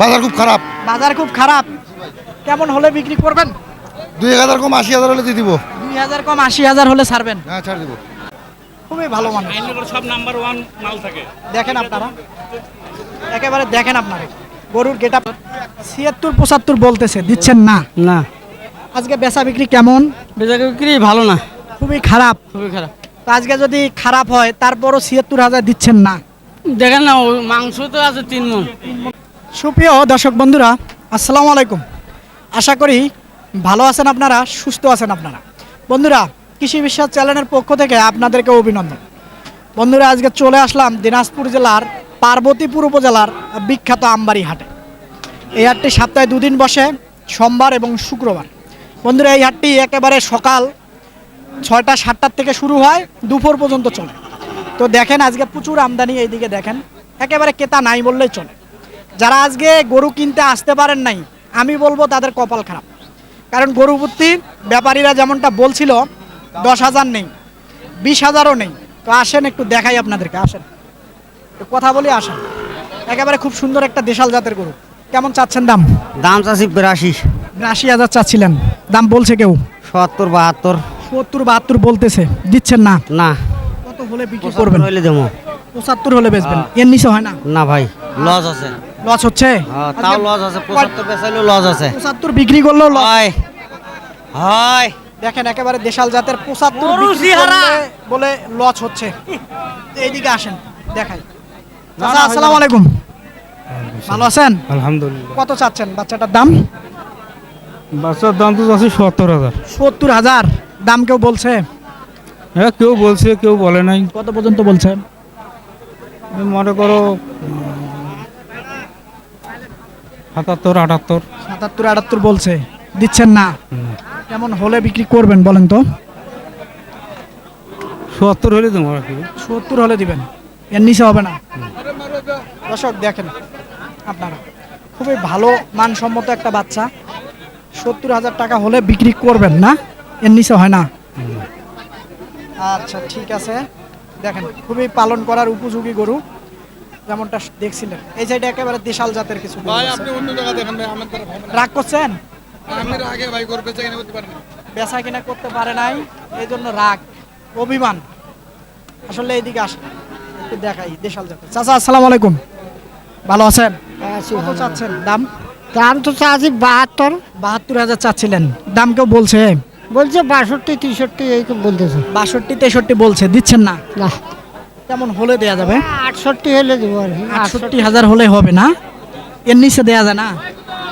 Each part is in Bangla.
বাজার খুব খারাপ। বাজার খুব খারাপ। কেমন হলে বিক্রি করবেন? দুই হাজার কম আশি হাজার হলে দিয়ে দিব। দুই হাজার কম আশি হাজার হলে ছাড়বেন। হ্যাঁ ছাড় দিব। খুবই ভালো মানুষ। সব নাম্বার ওয়ান মাল থাকে। দেখেন আপনারা। একেবারে দেখেন আপনারা। গরুর গেটা ছিয়াত্তর পঁচাত্তর বলতেছে। দিচ্ছেন না? না। আজকে বেচা বিক্রি কেমন? বেচা বিক্রি ভালো না। খুবই খারাপ। খুবই খারাপ। তো আজকে যদি খারাপ হয় তারপরও ছিয়াত্তর হাজার দিচ্ছেন না? দেখেন না ওই মাংস তো আছে তিন মন সুপ্রিয় দর্শক বন্ধুরা, আসসালামু আলাইকুম। আশা করি ভালো আছেন আপনারা, সুস্থ আছেন আপনারা। বন্ধুরা, কৃষি বিশ্বাস চ্যানেলের পক্ষ থেকে আপনাদেরকে অভিনন্দন। বন্ধুরা, আজকে চলে আসলাম দিনাজপুর জেলার পার্বতীপুর উপজেলার বিখ্যাত আমবাড়ি হাটে। এই হাটটি সপ্তাহে দুদিন বসে, সোমবার এবং শুক্রবার। বন্ধুরা, এই হাটটি একেবারে সকাল ছয়টা, সাতটার থেকে শুরু হয়, দুপুর পর্যন্ত চলে। তো দেখেন, আজকে প্রচুর আমদানি এইদিকে দেখেন। একেবারে কেতা নাই বললেই চলে। যারা আজকে গরু কিনতে আসতে পারেন নাই আমি বলব তাদের কপাল খারাপ। কারণ গরু প্রতি ব্যাপারীরা যেমনটা বলছিল দশ হাজার নেই বিশ হাজারও নেই। তো আসেন একটু দেখাই আপনাদেরকে আসেন। কথা বলি আসেন। একেবারে খুব সুন্দর একটা দেশাল জাতের গরু। কেমন চাচ্ছেন দাম? দাম চাষি বিরাশি। আশি হাজার চাচ্ছিলেন। দাম বলছে কেউ? সত্তর বাহাত্তর। সত্তর বাহাত্তর বলতেছে। দিচ্ছেন না? না। কত হলে বিক্রি করবেন? হইলে দেবো। পঁচাত্তর হলে বেচবেন। এর নিচে হয় না? না ভাই লস আছে। লস হচ্ছে? হ্যাঁ, তাও লস আছে পঁচাত্তর বেচাইলেও লস আছে। পঁচাত্তর বিক্রি করলেও লস। হয় হয়। দেখেন একেবারে দেশাল জাতের পঁচাত্তর গরু বিক্রি চেহারা। করলে বলে লস হচ্ছে। এইদিকে আসেন দেখাই। না, আসসালামু আলাইকুম। ভালো আছেন? আলহামদুলিল্লাহ। কত চাচ্ছেন? বাচ্চাটার দাম? বাচ্চার দাম তো আছে সত্তর হাজার। সত্তর হাজার। দাম কেউ বলছে? হ্যাঁ কেউ বলছে কেউ বলে নাই। কত পর্যন্ত বলছেন মনে করো সাতাত্তর আটাত্তর। সাতাত্তর আটাত্তর বলছে। দিচ্ছেন না। কেমন হলে বিক্রি করবেন বলেন তো? সত্তর হলে দেবো সত্তর হলে দিবেন। এর নিচে হবে না। দর্শক দেখেন আপনারা। খুবই ভালো মানসম্মত একটা বাচ্চা। সত্তর হাজার টাকা হলে বিক্রি করবেন না? এর নিচে হয় না। আচ্ছা ঠিক আছে। দেখেন খুবই পালন করার উপযোগী গরু। যেমনটা দেখছিলেন। এই সাইডে একেবারে দেশাল জাতের কিছু গরু আছে। অন্য জায়গা দেখেন ভাই আমার দ্বারা হবে রাগ করছেন? আমি আগে ভাই করবে চাই না করতে পারেন বেচা কিনা করতে পারে নাই এই জন্য রাগ অভিমান। আসলে এইদিকে আসে একটু দেখাই দেশাল জাতের। চাচা আসসালামু আলাইকুম। ভালো আছেন? কত চাচ্ছেন? দাম? দাম তো চাচ্ছি বাহাত্তর। বাহাত্তর হাজার চাচ্ছিলেন। দাম কেউ বলছে? বলছে বাষট্টি তেষট্টি এই বলতেছে। বাষট্টি তেষট্টি বলছে দিচ্ছেন না? না। কেমন হলে দেয়া যাবে? আটষট্টি হলে দেবো আর কি। আটষট্টি হাজার হলে হবে না? এর নিচে দেয়া যায় না?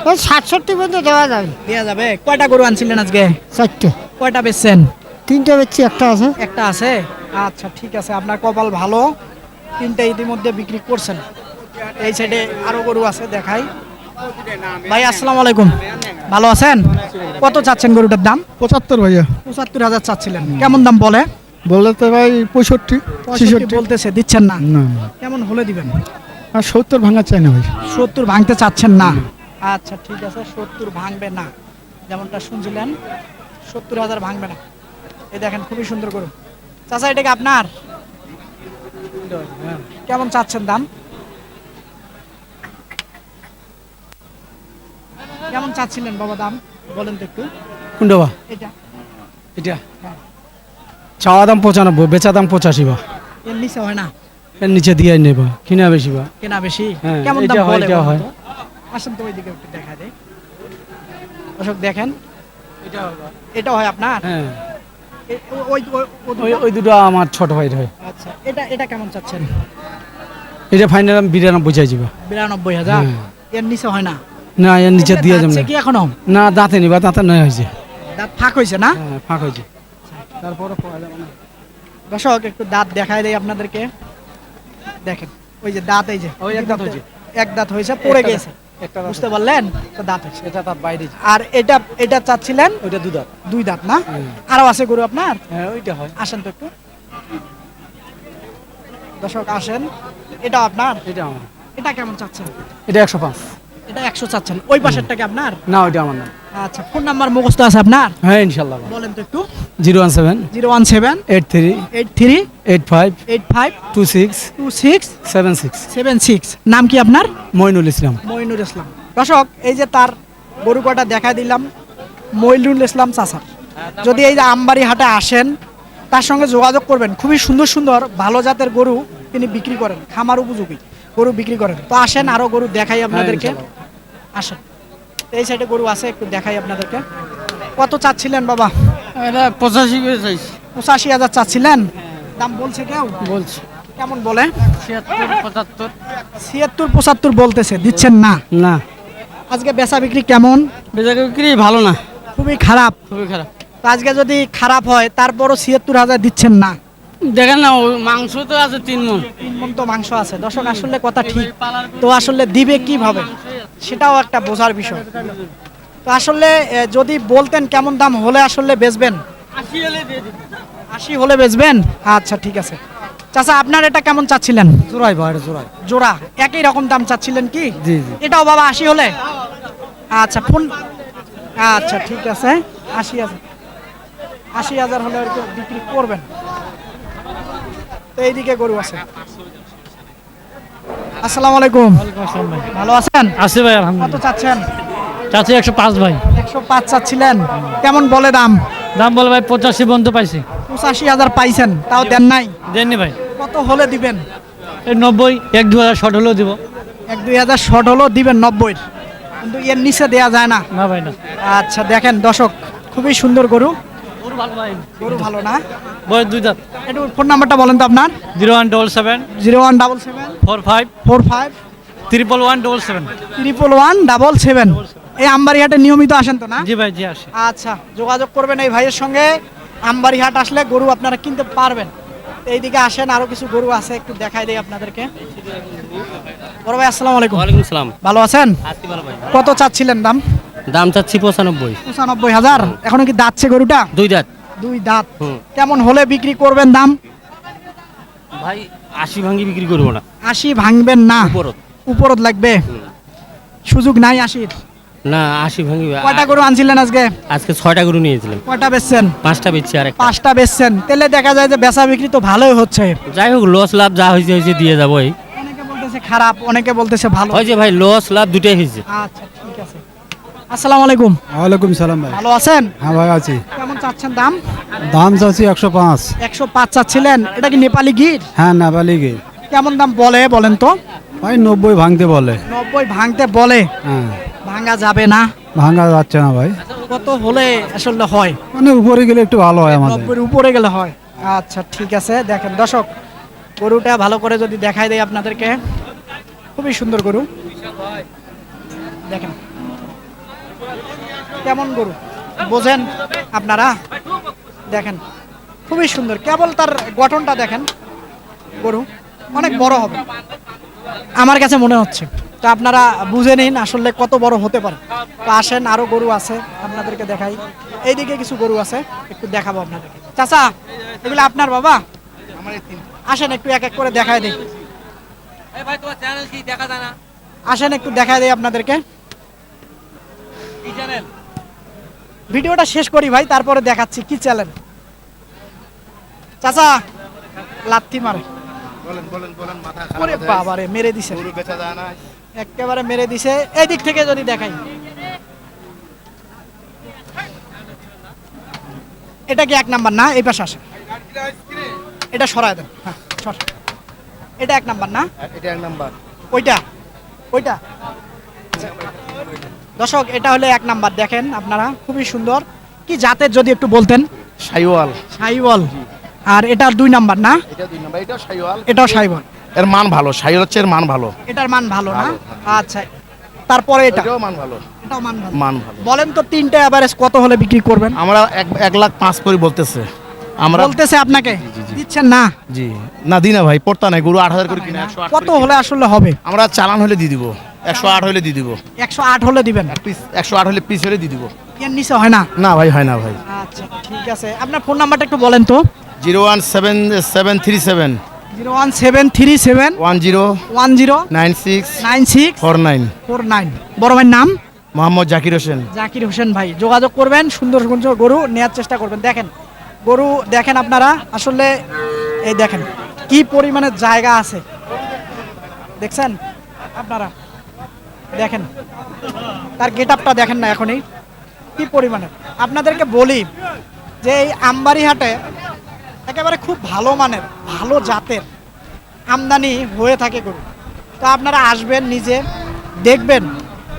ওই সাতষট্টি পর্যন্ত দেওয়া যাবে। দেয়া যাবে। কয়টা গরু আনছিলেন আজকে? চারটে। কয়টা বেচছেন? তিনটে বেচছি একটা আছে। একটা আছে? আচ্ছা ঠিক আছে। আপনার কপাল ভালো। তিনটা ইতিমধ্যে বিক্রি করছেন। এই সাইডে আরও গরু আছে দেখাই। ভাই আসসালামু আলাইকুম। ভালো আছেন? কত চাচ্ছেন গরুটার দাম? পঁচাত্তর ভাইয়া। পঁচাত্তর হাজার চাচ্ছিলেন। কেমন দাম বলে? বললে তো ভাই পঁয়ষট্টি পঁয়ষট্টি বলতেছে দিচ্ছেন না। না। কেমন হলে দিবেন? আর সত্তর ভাঙা চাই না ভাই। সত্তর ভাঙতে চাচ্ছেন না? আচ্ছা ঠিক আছে সত্তর ভাঙবে না। যেমনটা শুনছিলেন সত্তর হাজার ভাঙবে না। এই দেখেন খুবই সুন্দর গরু। চাচা এটা কি আপনার? কেমন চাচ্ছেন দাম? কেমন চাচ্ছিলেন বাবা দাম? বলেন তো একটু। কোনটা বা এটা। এটা চাওয়া দাম পঁচানব্বই বেচা দাম পঁচাশি বা। এর নিচে হয় না। এর নিচে দিয়ে নেবা কিনা বেশি বা। কেনা বেশি? হ্যাঁ, কেমন এটা দাম হয়, বলে এটা বলুন হয়। তো? আসেন তো ওইদিকে একটু দেখা দেয় অশোক দেখেন। এটা হয় আপনার? হ্যাঁ। এ- ও- ওই ওই- ও- ওই ওই দুটো আমার ছোট ভাইয়ের হয়। আচ্ছা এটা এটা কেমন চাচ্ছেন? এটা ফাইনাল আমি বিরানব্বই চাইছি বা। বিরানব্বই হাজার? হ্যাঁ। এর নিচে হয় না? না এর নিচে এটা দিয়ে দাঁত যাবে কি এখনও? না দাঁতে নিবা দাঁতে নয় হয়েছে। দাঁত ফাঁক হয়েছে না? হ্যাঁ ফাঁক হয়েছে। তারপরে পাওয়া যাবে না। দর্শক একটু দাঁত দেখায় দেয় আপনাদেরকে। দেখেন ওই যে দাঁত এই যে। ওই এক দাঁত হয়েছে। এক দাঁত হয়েছে পড়ে গেছে। একটা বুঝতে পারলেন? তো দাঁত হয়েছে। এটা তার বাইরে। আর এটা এটা চাচ্ছিলেন? ওইটা দু দাঁত। দুই দাঁত না? আরও আছে গরু আপনার? হ্যাঁ ওইটা হয়। আসেন তো একটু। দর্শক আসেন। এটা আপনার? এটা আমার। এটা কেমন চাচ্ছেন? এটা একশো পাঁচ। এটা একশো চাচ্ছেন। ওই পাশেরটা কি আপনার? না ওইটা আমার না। আচ্ছা ফোন নাম্বার মুখস্থ আছে আপনার? হ্যাঁ ইনশাল্লাহ। বলেন তো একটু। Zero one seven. Zero one seven. Eight three. Eight three. Eight five. Eight five. Two six. Two six. Seven six. Seven six. নাম কি আপনার? মইনুল ইসলাম। মইনুর ইসলাম। দর্শক এই যে তার গরু কটা দেখা দিলাম মইনুল ইসলাম চাষা যদি এই যে আমবাড়ি হাটে আসেন তার সঙ্গে যোগাযোগ করবেন। খুবই সুন্দর সুন্দর ভালো জাতের গরু তিনি বিক্রি করেন। খামার উপযোগী গরু বিক্রি করেন। তো আসেন আরও গরু দেখাই আপনাদেরকে। আসেন। এই সাইডে গরু আছে একটু দেখাই আপনাদেরকে। কত চাচ্ছিলেন বাবা? এটা পঁচাশি চাইছি। পঁচাশি হাজার চাচ্ছিলেন? দাম বলছে কেউ? বলছি। কেমন বলে? ছিয়াত্তর পঁচাত্তর। ছিয়াত্তর পঁচাত্তর বলতেছে দিচ্ছেন না? না। আজকে বেচা বিক্রি কেমন? বেচা বিক্রি ভালো না। খুবই খারাপ। খুবই খারাপ। আজকে যদি খারাপ হয় তারপরও ছিয়াত্তর হাজার দিচ্ছেন না। দেখেন না মাংস তো আছে তিন মন তিন মন তো মাংস আছে। দর্শক আসলে কথা ঠিক। তো আসলে দিবে কীভাবে সেটাও একটা বোঝার বিষয়। তো আসলে যদি বলতেন কেমন দাম হলে আসলে বেচবেন? আশি হলে বেচবেন? আচ্ছা ঠিক আছে। চাচা আপনার এটা কেমন চাচ্ছিলেন? জোড়াই ভাই জোড়াই। জোড়া একই রকম দাম চাচ্ছিলেন কি? জি জি। এটাও বাবা আশি হলে? আচ্ছা ফোন আচ্ছা ঠিক আছে। আশি হাজার। আশি হাজার হলে আর কি বিক্রি করবেন? তো এইদিকে গরু আছে। আসসালামু আলাইকুম। ভালো আছেন? আছে ভাই কত চাচ্ছেন? চাচ্ছি একশো পাঁচ ভাই। একশো পাঁচ চাচ্ছিলেন। কেমন বলে দাম? দাম বলে ভাই পঁচাশি বন্ধ পাইছি। পঁচাশি হাজার পাইছেন তাও দেন নাই? দেননি ভাই। কত হলে দিবেন? এই নব্বই এক দু হাজার শর্ট হলেও দিব। এক দুই হাজার শর্ট হলেও দিবেন নব্বই। কিন্তু এর নিচে দেয়া যায় না। না ভাই না। আচ্ছা দেখেন দর্শক খুবই সুন্দর গরু। গরু ভালো ভাই। গরু ভালো না? বয়স দুই দাঁত। একটু ফোন নাম্বারটা বলেন তো আপনার। Zero one double seven. Zero one double seven. Four five. Four five. Triple one double seven. Triple one double seven. এই আমবাড়িহাটে নিয়মিত আসেন তো না? জি ভাই জি আসে। আচ্ছা যোগাযোগ করবেন এই ভাইয়ের সঙ্গে। আমবাড়িহাট আসলে গরু আপনারা কিনতে পারবেন। এইদিকে আসেন আরও কিছু গরু আছে একটু দেখাই দেই আপনাদেরকে। বড় ভাই আসসালামু আলাইকুম। ওয়ালাইকুম ভালো আছেন? আছি ভালো ভাই। কত চাচ্ছিলেন দাম? দাম চাচ্ছি পঁচানব্বই। পঁচানব্বই হাজার। এখনও কি দাঁতছে গরুটা? দুই দাঁত। দুই দাঁত। কেমন হলে বিক্রি করবেন দাম? ভাই আশি ভাঙ্গি বিক্রি করব না। আশি ভাঙবেন না। উপরত। উপরত লাগবে? সুযোগ নাই আশির? না আশি ভাঙ্গি কয়টা গরু আনছিলেন আজকে? আজকে ছয়টা গরু নিয়েছিলাম। কয়টা বেচছেন? পাঁচটা বেচছি আর পাঁচটা বেচছেন। তাহলে দেখা যায় যে বেচা বিক্রি তো ভালোই হচ্ছে। যাই হোক লস লাভ যা হয়েছে হয়েছে দিয়ে যাব অনেকে বলতেছে খারাপ অনেকে বলতেছে ভালো। হয়েছে ভাই লস লাভ দুটাই হয়েছে আচ্ছা ঠিক আছে। আসসালামু আলাইকুম। ওয়ালাইকুম সালাম ভাই। ভালো আছেন? হ্যাঁ ভাই আছি। কেমন চাচ্ছেন দাম? দাম চাচ্ছি একশো পাঁচ। একশো পাঁচ চাচ্ছিলেন। এটা কি নেপালি গির? হ্যাঁ নেপালি গে কেমন দাম বলে বলেন তো? ভাই নব্বই ভাঙতে বলে। নব্বই ভাঙতে বলে। হ্যাঁ। ভাঙা যাবে না? ভাঙা যাচ্ছে না ভাই। কত হলে আসলে হয়? মানে উপরে গেলে একটু ভালো হয় আমাদের। নব্বইয়ের উপরে গেলে হয়। আচ্ছা ঠিক আছে। দেখেন দর্শক গরুটা ভালো করে যদি দেখাই দেয় আপনাদেরকে। খুবই সুন্দর গরু। দেখেন কেমন গরু? বোঝেন আপনারা? দেখেন খুবই সুন্দর। কেবল তার গঠনটা দেখেন গরু অনেক বড় হবে। আমার কাছে মনে হচ্ছে তো আপনারা বুঝে নিন আসলে কত বড় হতে পারে। তো আসেন আরও গরু আছে আপনাদেরকে দেখাই। এইদিকে কিছু গরু আছে একটু দেখাবো আপনাদেরকে। চাচা এগুলো আপনার বাবা? আসেন একটু এক এক করে দেখাই দিই। আসেন একটু দেখাই দিই আপনাদেরকে। ভিডিওটা শেষ করি ভাই তারপরে দেখাচ্ছি কি চ্যানেল চাচা লাত্তি মারে। বলেন বলেন বলেন মাথা ওরে বাবারে মেরে দিছে। গরু বেচা যায় না একেবারে মেরে দিছে। এই দিক থেকে যদি দেখাই। এটা কি এক নাম্বার? না এই পাশে আসে এটা সরায় দেন। হ্যাঁ সর। এটা এক নাম্বার না? এটা এক নাম্বার। ওইটা ওইটা। দর্শক এটা হলে এক নাম্বার দেখেন আপনারা খুবই সুন্দর। কি জাতের যদি একটু বলতেন? সাইওয়াল। সাইবল আর এটা দুই নাম্বার না? এটা দুই নাম্বার এটাও সাইওয়াল। এটাও সাইবল এর মান ভালো সাইওয়াল হচ্ছে এর মান ভালো। এটার মান ভালো না? আচ্ছা তারপরে এটা? এটাও মান ভালো। এটাও মান ভালো। মান ভালো। বলেন তো তিনটে এভারেজ কত হলে বিক্রি করবেন? আমরা এক এক লাখ পাঁচ করে বলতেছে। আমরা বলতেছে আপনাকে? দিচ্ছেন না? জি। না দিই না ভাই পড়তা নাই গরু আট হাজার করে কিনে কত হলে আসলে হবে? আমরা চালান হলে দিয়ে দিব। একশো আট হলে দিয়ে দিব। একশো আট হলে দিবেন? পিস একশো আট হলে পিস হলে দিয়ে দিব। এর নিচে হয় না? না ভাই হয় না ভাই। আচ্ছা ঠিক আছে। আপনার ফোন নাম্বারটা একটু বলেন তো। Zero one seven seven three seven. Zero one seven three seven. One zero one zero nine six nine six four nine. Four nine. বড় ভাইয়ের নাম? মোহাম্মদ জাকির হোসেন। জাকির হোসেন ভাই যোগাযোগ করবেন সুন্দর সুন্দর গরু নেওয়ার চেষ্টা করবেন। দেখেন গরু দেখেন আপনারা আসলে এই দেখেন কি পরিমাণে জায়গা আছে। দেখছেন আপনারা? দেখেন, তার গেট আপটা দেখেন না এখনই। কি পরিমাণে। আপনাদেরকে বলি যে এই আমবাড়ি হাটে একেবারে খুব ভালো মানের, ভালো জাতের আমদানি হয়ে থাকে গরু। তা আপনারা আসবেন, নিজে দেখবেন,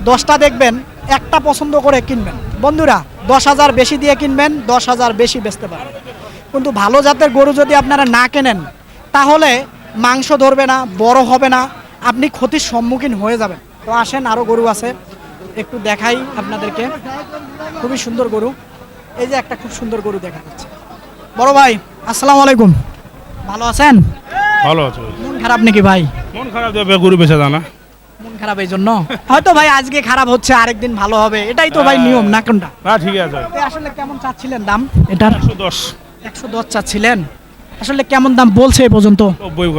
দশটা দেখবেন, একটা পছন্দ করে কিনবেন। বন্ধুরা, দশ হাজার বেশি দিয়ে কিনবেন, দশ হাজার বেশি বেচতে পারেন কিন্তু ভালো জাতের গরু যদি আপনারা না কেনেন, তাহলে মাংস ধরবে না, বড় হবে না, আপনি ক্ষতির সম্মুখীন হয়ে যাবেন। তো আসেন আরও গরু আছে। একটু দেখাই আপনাদেরকে। খুবই সুন্দর গরু। এই যে একটা খুব সুন্দর গরু দেখা যাচ্ছে। বড় ভাই আসসালামু আলাইকুম। ভালো আছেন? ভালো আছে। মন খারাপ নাকি ভাই? মন খারাপ দেবে গরু বেচা জানা মন খারাপ এই জন্য? হয়তো ভাই আজকে খারাপ হচ্ছে আরেকদিন ভালো হবে। এটাই তো ভাই নিয়ম না কোনটা? না ঠিক আছে। আসলে কেমন চাচ্ছিলেন দাম? এটার একশো দশ। একশো দশ চাচ্ছিলেন। আসলে কেমন দাম বলছে এ পর্যন্ত? নব্বই।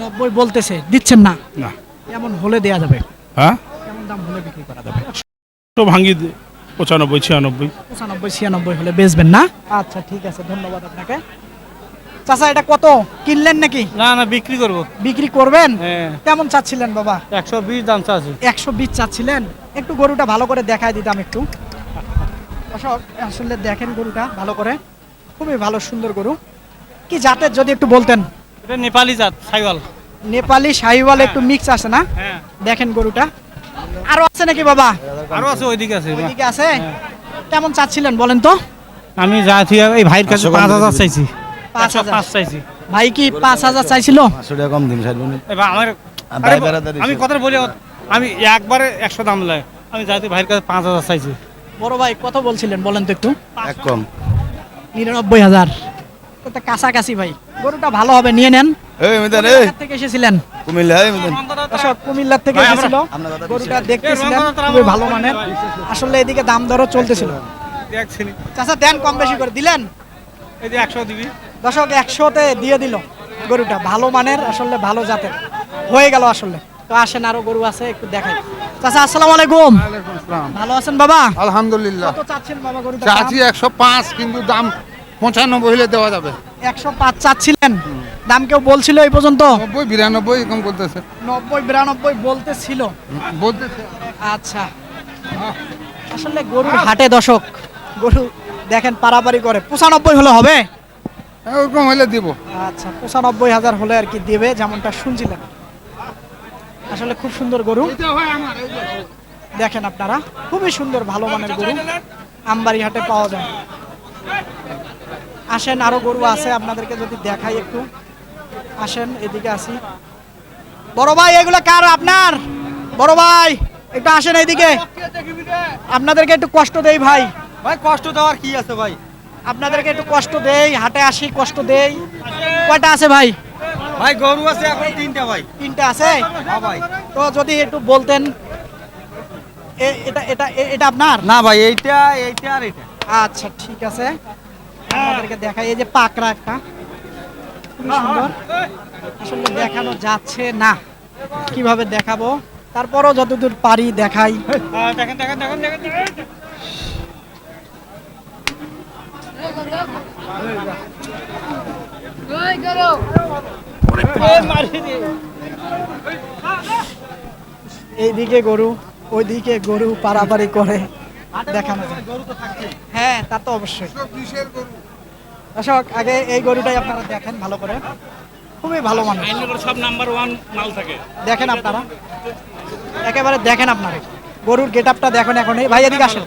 নব্বই বলতেছে দিচ্ছেন না? না। কেমন হলে দেয়া যাবে? হ্যাঁ? দাম হলে বিক্রি করা যাবে? তো ভাঙি দে পঁচানব্বই ছিয়ানব্বই। পঁচানব্বই ছিয়ানব্বই হলে বেচবেন না? আচ্ছা ঠিক আছে ধন্যবাদ আপনাকে। চাচা এটা কত? কিনলেন নাকি? না না বিক্রি করব। বিক্রি করবেন? হ্যাঁ। কেমন চাচ্ছিলেন বাবা? একশো বিশ দাম আছে একশো বিশ চাচ্ছিলেন? একটু গরুটা ভালো করে দেখায় দিতাম একটু। আসলে দেখেন গরুটা ভালো করে। খুবই ভালো সুন্দর গরু। কি জাতের যদি একটু বলতেন? এটা নেপালি জাত সাইওয়াল নেপালি শাহিওয়াল একটু মিক্স আছে না? হ্যাঁ। দেখেন গরুটা। আরও আছে নাকি বাবা? আরও আছে ওইদিকে আছে ওইদিকে আছে? কেমন চাচ্ছিলেন বলেন তো? আমি যা ঠিক এই ভাইয়ের কাছে পাঁচ হাজার চাইছি। পাঁচ। পাঁচ চাইছি। ভাই কি পাঁচ হাজার চাইছিল? কম দিন আমার আমি কথা বলি আমি একবারে একশো দাম লাই আমি যাতে ভাইয়ের কাছে পাঁচ হাজার চাইছি। বড় ভাই কত বলছিলেন বলেন তো একটু। এক কম। নিরানব্বই হাজার। কাছাকাছি ভাই। গরুটা ভালো হবে নিয়ে নেন। এই মিদান এই। কোথা থেকে এসেছিলেন। কুমিল্লা এই মিদান দর্শক কুমিল্লার থেকে এসেছিল। গরুটা দেখতেছিলেন খুবই ভালো মানের। আসলে এদিকে দাম দরও চলতেছিল। চাচা দেন কম বেশি করে দিলেন? একশো দিবি। দর্শক একশোতে দিয়ে দিল গরুটা। ভালো মানের আসলে ভালো জাতের। হয়ে গেল আসলে। তো আসেন আরও গরু আছে একটু দেখাই। চাচা আসসালামু আলাইকুম। ভালো আছেন বাবা? আলহামদুলিল্লাহ। কত চাচ্ছেন বাবা চাচ্ছি একশো পাঁচ কিন্তু দাম পঁচানব্বই হলে দেওয়া যাবে। একশো পাঁচ চাচ্ছিলেন। দাম কেউ বলছিল এই পর্যন্ত? নব্বই বিরানব্বই এরকম বলতেছে। নব্বই বিরানব্বই বলতেছিল। বলতেছে। আচ্ছা। আসলে গরুর হাটে দশক গরু দেখেন পারাপারি করে। পঁচানব্বই হলে হবে? হ্যাঁ, ওরকম হলে দিব। আচ্ছা পঁচানব্বই হাজার হলে আর কি দেবে যেমনটা শুনছিলেন আসলে খুব সুন্দর গরু। দেখেন আপনারা খুবই সুন্দর ভালো মানের গরু। আমবাড়ি হাটে পাওয়া যায়। আসেন আরও গরু আছে আপনাদেরকে যদি দেখাই একটু। আসেন এদিকে আসি। বড় ভাই এগুলো কার আপনার? বড় ভাই একটু আসেন এইদিকে আপনাদেরকে একটু কষ্ট দেই ভাই। ভাই কষ্ট দেওয়ার কি আছে ভাই? আপনাদেরকে একটু কষ্ট দেই হাটে আসি কষ্ট দেই। কয়টা আছে ভাই? ভাই গরু আছে এখন তিনটা ভাই। তিনটা আছে? হ্যাঁ ভাই। তো যদি একটু বলতেন এটা এটা এটা আপনার? না ভাই এইটা এইটা আর এটা আচ্ছা ঠিক আছে। আপনাদেরকে দেখাই এই যে পাকড়া একটা খুবই সুন্দর। আসলে দেখানো যাচ্ছে না। কীভাবে দেখাবো? তারপরও যতদূর পারি দেখাই। দেখেন দেখেন দেখেন দেখেন। দেখেন এইদিকে গরু ওইদিকে গরু পারাপারি করে। দেখানো যায়। হ্যাঁ তা তো অবশ্যই। দর্শক আগে এই গরুটাই আপনারা দেখেন ভালো করে। খুবই ভালো মানুষ। সব নাম্বার ওয়ান মাল থাকে। দেখেন আপনারা। একেবারে দেখেন আপনারা। গরুর গেট আপটা দেখেন এখন এই ভাই এদিকে আসেন।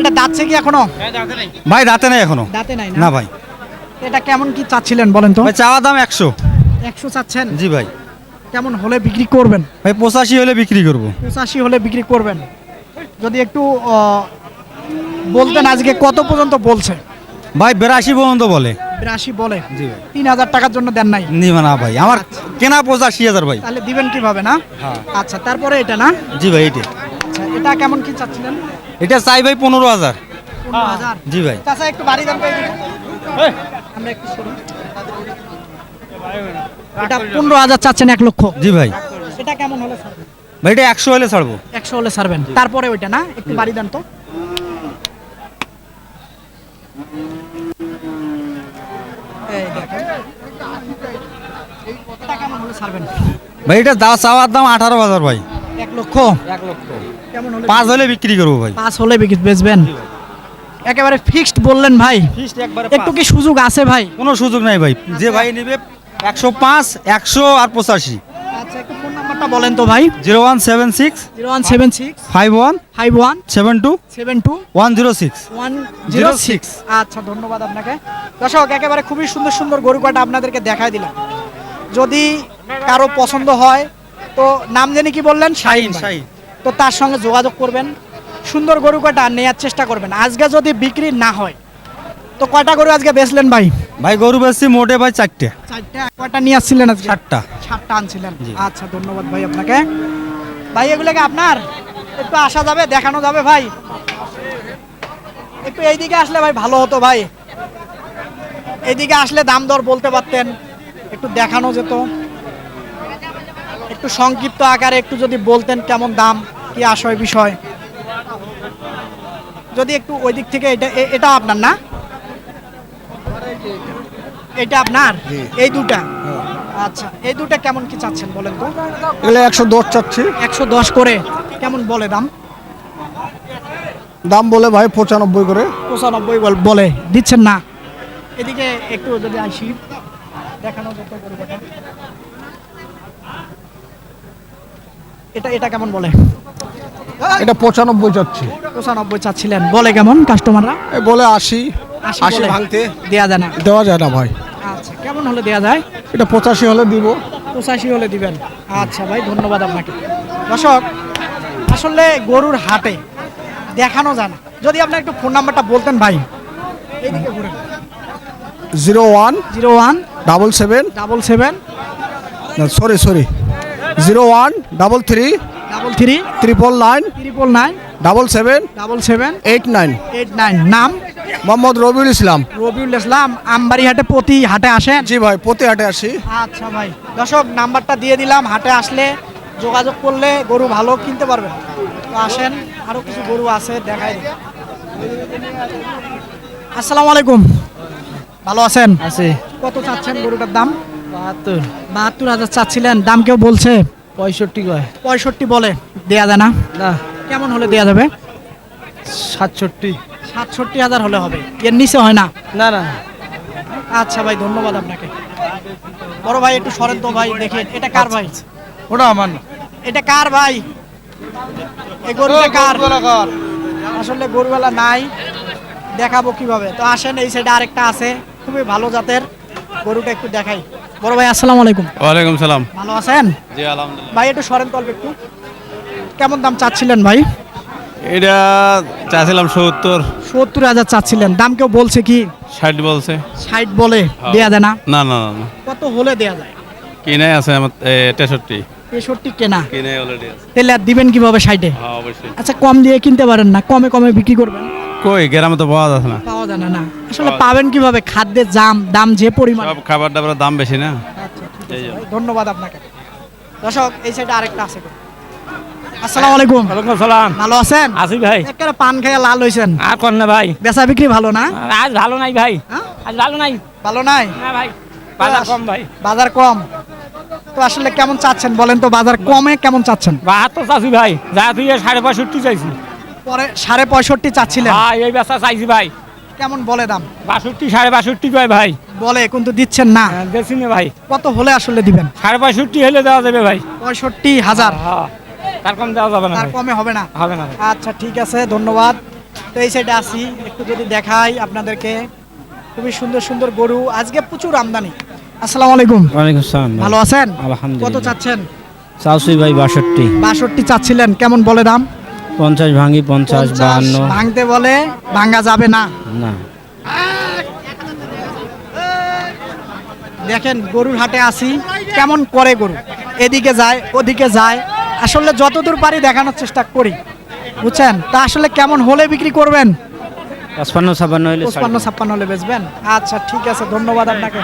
এটা দাঁতছে কি এখনও? ভাই রাতে নাই এখনও। দাঁতে নাই না ভাই। এটা কেমন কি চাচ্ছিলেন বলেন তো? ভাই চাওয়া দাম একশো। একশো চাচ্ছেন? জি ভাই। কেমন হলে বিক্রি করবেন? ভাই পঁচাশি হলে বিক্রি করব। পঁচাশি হলে বিক্রি করবেন? যদি একটু আহ, বলতেন আজকে কত পর্যন্ত বলছে? ভাই বেরাশি পর্যন্ত বলে। বিরাশি বলে। জি ভাই। তিন হাজার টাকার জন্য দেন নাই? নিবা না ভাই আমার কেনা পঁচাশি হাজার ভাই। তাহলে দিবেন কীভাবে না? হ্যাঁ। আচ্ছা তারপরে এটা না? জি ভাই এটা আচ্ছা এটা কেমন কি চাচ্ছিলেন? এটা চাই ভাই পনেরো হাজার। পনেরো হাজার। জি ভাই। চাচা একটু বাড়ি দাম আমরা একটু সরি। এটা পনেরো হাজার চাচ্ছেন এক লক্ষ। জি ভাই। এটা কেমন হলে ছাড়বেন? ভাই এটা একশো হলে ছাড়বো। একশো হলে ছাড়বেন। তারপরে ওইটা না? একটু বাড়ি দেন তো। ভাই এটা দা চাওয়ার দাম আঠারো হাজার ভাই। এক লক্ষ? এক লক্ষ। কেমন হলে? পাঁচ হলে বিক্রি করব ভাই। পাঁচ হলে বিক্রি বেচবেন। একেবারে ফিক্সড বললেন ভাই। একটু কি সুযোগ আছে ভাই? কোনো সুযোগ নাই ভাই। যে ভাই নেবে একশো পাঁচ একশো আর পঁচাশি। আচ্ছা নাম্বারটা বলেন তো ভাই। Zero one seven six zero one seven six five one five one seven two seven two one zero six. One zero six. আচ্ছা ধন্যবাদ আপনাকে। দর্শক একেবারে খুবই সুন্দর সুন্দর গরু কাটা আপনাদেরকে দেখাই দিলাম। যদি কারও পছন্দ হয় তো নাম জানি কি বললেন? শাহিন ভাই। তো তার সঙ্গে যোগাযোগ করবেন। সুন্দর গরু কাটা নেওয়ার চেষ্টা করবেন। আজকে যদি বিক্রি না হয় তো কয়টা গরু আজকে বেচলেন ভাই? ভাই গরু বেশি মোটে ভাই চারটে। চারটা? কয়টা নিয়ে আসছিলেন আজকে? চারটা সাতটা আনছিলেন। আচ্ছা ধন্যবাদ ভাই আপনাকে। ভাই এগুলোকে আপনার? একটু আসা যাবে দেখানো যাবে ভাই? একটু এইদিকে আসলে ভাই ভালো হতো ভাই। এইদিকে আসলে দাম দর বলতে পারতেন একটু দেখানো যেত। একটু সংক্ষিপ্ত আকারে একটু যদি বলতেন কেমন দাম কি আশয় বিষয়। যদি একটু ওই দিক থেকে এটা এটা আপনার না? এটা আপনার? এই দুটা? আচ্ছা এই দুটা কেমন কি চাচ্ছেন বলেন তো? এগুলো একশো দশ চাচ্ছি। একশো দশ করে। কেমন বলে দাম? দাম বলে ভাই পঁচানব্বই করে। পঁচানব্বই বলে দিচ্ছেন না। এদিকে একটু যদি আসি দেখানো যেত গরুটা এটা এটা কেমন বলে? এটা পঁচানব্বই চাচ্ছি। পঁচানব্বই চাচ্ছিলেন। বলে কেমন কাস্টমাররা? বলে আশি। আশি। ভাঙতে দেয়া যায় না। দেওয়া যায় না ভাই। আচ্ছা কেমন হলে দেয়া যায়? এটা পঁচাশি হলে দিব। পঁচাশি হলে দিবেন। আচ্ছা ভাই ধন্যবাদ আপনাকে। দর্শক আসলে গরুর হাটে দেখানো যায় না। যদি আপনি একটু ফোন নাম্বারটা বলতেন ভাই। এইদিকে ঘুরে zero one zero one double seven double seven sorry sorry. Zero one double three double three triple nine triple nine double seven double seven eight nine. Eight nine. নাম? মোহাম্মদ রবিউল ইসলাম। রবিউল ইসলাম আমবাড়ি হাটে প্রতি হাটে আসেন? জি ভাই প্রতি হাটে আসি। আচ্ছা ভাই দর্শক নাম্বারটা দিয়ে দিলাম হাটে আসলে যোগাযোগ করলে গরু ভালো কিনতে পারবেন। তো আসেন আরও কিছু গরু আছে দেখাই দিই। আসসালামু আলাইকুম। ভালো আছেন? আছে। কত চাচ্ছেন গরুটার দাম? বাহাত্তর। বাহাত্তর হাজার চাচ্ছিলেন দাম কেউ বলছে? পঁয়ষট্টি কয়। পঁয়ষট্টি বলে দেয়া যায় না? না। কেমন হলে দেয়া যাবে? সাতষট্টি। সাতষট্টি হাজার হলে হবে। এর নিচে হয় না। না না। আচ্ছা ভাই ধন্যবাদ আপনাকে। বড় ভাই একটু সরেন তো ভাই দেখেন এটা কার ভাই? ওটা আমার না। এটা কার ভাই? এই গরুটা কার? আসলে গরুওয়ালা নাই। দেখাবো কীভাবে। তো আসেন এই সাইডে আরেকটা আছে। খুবই ভালো জাতের। গরুটা একটু দেখাই। বড় ভাই আসসালামু আলাইকুম। ওয়ালাইকুম সালাম। ভালো আছেন? জি আলহামদুলিল্লাহ। ভাই একটু সরেন তল্প একটু। কেমন দাম চাচ্ছিলেন ভাই? এটা চাইছিলাম সত্তর। সত্তর হাজার চাচ্ছিলেন। দাম কেউ বলছে কি? ষাট বলছে। ষাট বলে দেয়া যায় না? না না না কত হলে দেয়া যায়? কিনে আছে আমার তেষট্টি। তেষট্টি কেনা। কিনে অলরেডি আছে তাহলে আর দিবেন কীভাবে ষাটে? হ্যাঁ অবশ্যই। আচ্ছা কম দিয়ে কিনতে পারেন না কমে কমে বিক্রি করবেন। কই গ্রামে তো পাওয়া যাচ্ছে না। পাওয়া যায় না না। আসলে পাবেন কীভাবে? খাদ্যের দাম দাম যে পরিমাণ। সব খাবার দাবারের দাম বেশি না। আচ্ছা ধন্যবাদ আপনাকে। দর্শক এই সাইডে আরেকটা আছে। আসসালামু আলাইকুম। ওয়ালাইকুম সালাম ভালো আছেন? আসি ভাই। একেবারে পান খেয়ে লাল হইছেন আর কর না ভাই? বেচা বিক্রি ভালো না? আজ ভালো নাই ভাই? আজ ভালো নাই। ভালো নাই? না ভাই বাজার কম ভাই। বাজার কম। তো আসলে কেমন চাচ্ছেন বলেন তো বাজার কমে কেমন চাচ্ছেন? বাহাত্তর ভাই যা তুই সাড়ে পঁয়ষট্টি চাইছি পরে সাড়ে পঁয়ষট্টি চাচ্ছিলেন। হ্যাঁ এই চাইছি ভাই। কেমন বলে দাম? বাষট্টি সাড়ে বাষট্টি কয় ভাই। বলে কিন্তু দিচ্ছেন না। হ্যাঁ, না ভাই। কত হলে আসলে দিবেন? সাড়ে পঁয়ষট্টি হলে দেওয়া যাবে ভাই। পঁয়ষট্টি হাজার। হ্যাঁ। তার কম দেওয়া যাবে না তার কমে হবে না? হবে না আচ্ছা ঠিক আছে ধন্যবাদ। তো এই সাইডে আসি একটু যদি দেখাই আপনাদেরকে। খুবই সুন্দর সুন্দর গরু। আজকে প্রচুর আমদানি। আসসালামু আলাইকুম। ওয়ালাইকুম সালাম ভালো আছেন? আলহামদুলিল্লাহ। কত চাচ্ছেন? ভাই বাষট্টি। বাষট্টি চাচ্ছিলেন কেমন বলে দাম? পঞ্চাশ ভাঙি পঞ্চাশ পঞ্চাশ ভাঙতে বলে ভাঙ্গা যাবে না। না। দেখেন গরুর হাটে আসি কেমন করে গরু? এদিকে যায় ওদিকে যায়। আসলে যতদূর পারি দেখানোর চেষ্টা করি। বুঝছেন? তা আসলে কেমন হলে বিক্রি করবেন? পঁচপান্ন ছাপান্ন হলে পঁচপান্ন ছাপ্পান্ন হলে বেচবেন? আচ্ছা ঠিক আছে ধন্যবাদ আপনাকে।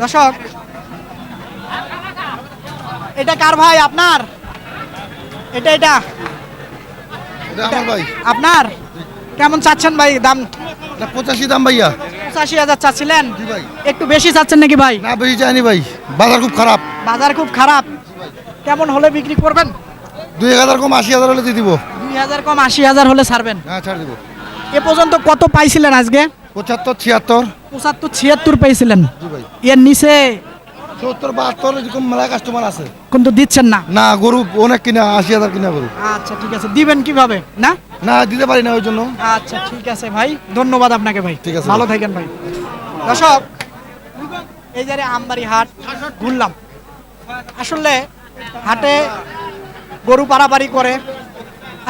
দর্শক এটা কার ভাই? আপনার? এটা এটা। আপনার? কেমন চাচ্ছেন ভাই দাম? পঁচাশি দাম ভাইয়া। পঁচাশি হাজার চাচ্ছিলেন? ভাই। একটু বেশি চাচ্ছেন নাকি ভাই? না বেশি চাইনি ভাই। বাজার খুব খারাপ। বাজার খুব খারাপ। কেমন হলে বিক্রি করবেন? দুই হাজার কম আশি হাজার হলে দিয়ে দিব। দুই হাজার কম আশি হাজার হলে ছাড়বেন? হ্যাঁ ছাড় দিব। এ পর্যন্ত কত পাইছিলেন আজকে? পঁচাত্তর ছিয়াত্তর। পঁচাত্তর ছিয়াত্তর পাইছিলেন। এর নিচে সত্তর বাহাত্তর এরকম মেলা কাস্টমার আছে। কিন্তু দিচ্ছেন না? না গরু অনেক কিনা আশি হাজার কিনা গরু। আচ্ছা ঠিক আছে। দিবেন কীভাবে? না? না দিতে পারি না ওই জন্য। আচ্ছা ঠিক আছে ভাই। ধন্যবাদ আপনাকে ভাই। ঠিক আছে। ভালো থাকেন ভাই। দর্শক এই যে আমবাড়ি হাট ঘুরলাম। আসলে হাটে গরু পারাপারি করে,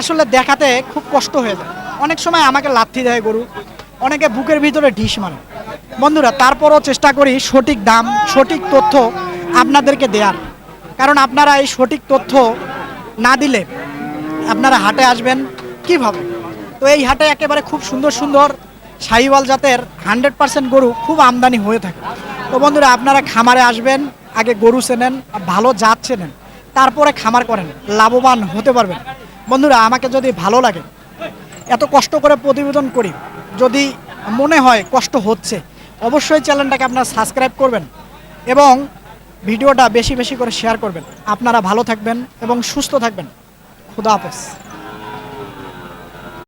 আসলে দেখাতে খুব কষ্ট হয়ে যায়। অনেক সময় আমাকে লাথি দেয় গরু, অনেকে বুকের ভিতরে ঢিস মানে বন্ধুরা, তারপরও চেষ্টা করি সঠিক দাম, সঠিক তথ্য আপনাদেরকে দেওয়ার কারণ আপনারা এই সঠিক তথ্য না দিলে আপনারা হাটে আসবেন কীভাবে? তো এই হাটে একেবারে খুব সুন্দর সুন্দর সাহিওয়াল জাতের হান্ড্রেড পার্সেন্ট গরু খুব আমদানি হয়ে থাকে। তো বন্ধুরা, আপনারা খামারে আসবেন আগে গরু চেনেন, ভালো জাত চেনেন, তারপরে খামার করেন, লাভবান হতে পারবেন। বন্ধুরা, আমাকে যদি ভালো লাগে, এত কষ্ট করে প্রতিবেদন করি, যদি মনে হয় কষ্ট হচ্ছে, অবশ্যই চ্যানেলটাকে আপনারা সাবস্ক্রাইব করবেন এবং ভিডিওটা বেশি বেশি করে শেয়ার করবেন। আপনারা ভালো থাকবেন এবং সুস্থ থাকবেন। খুদা হাফেজ।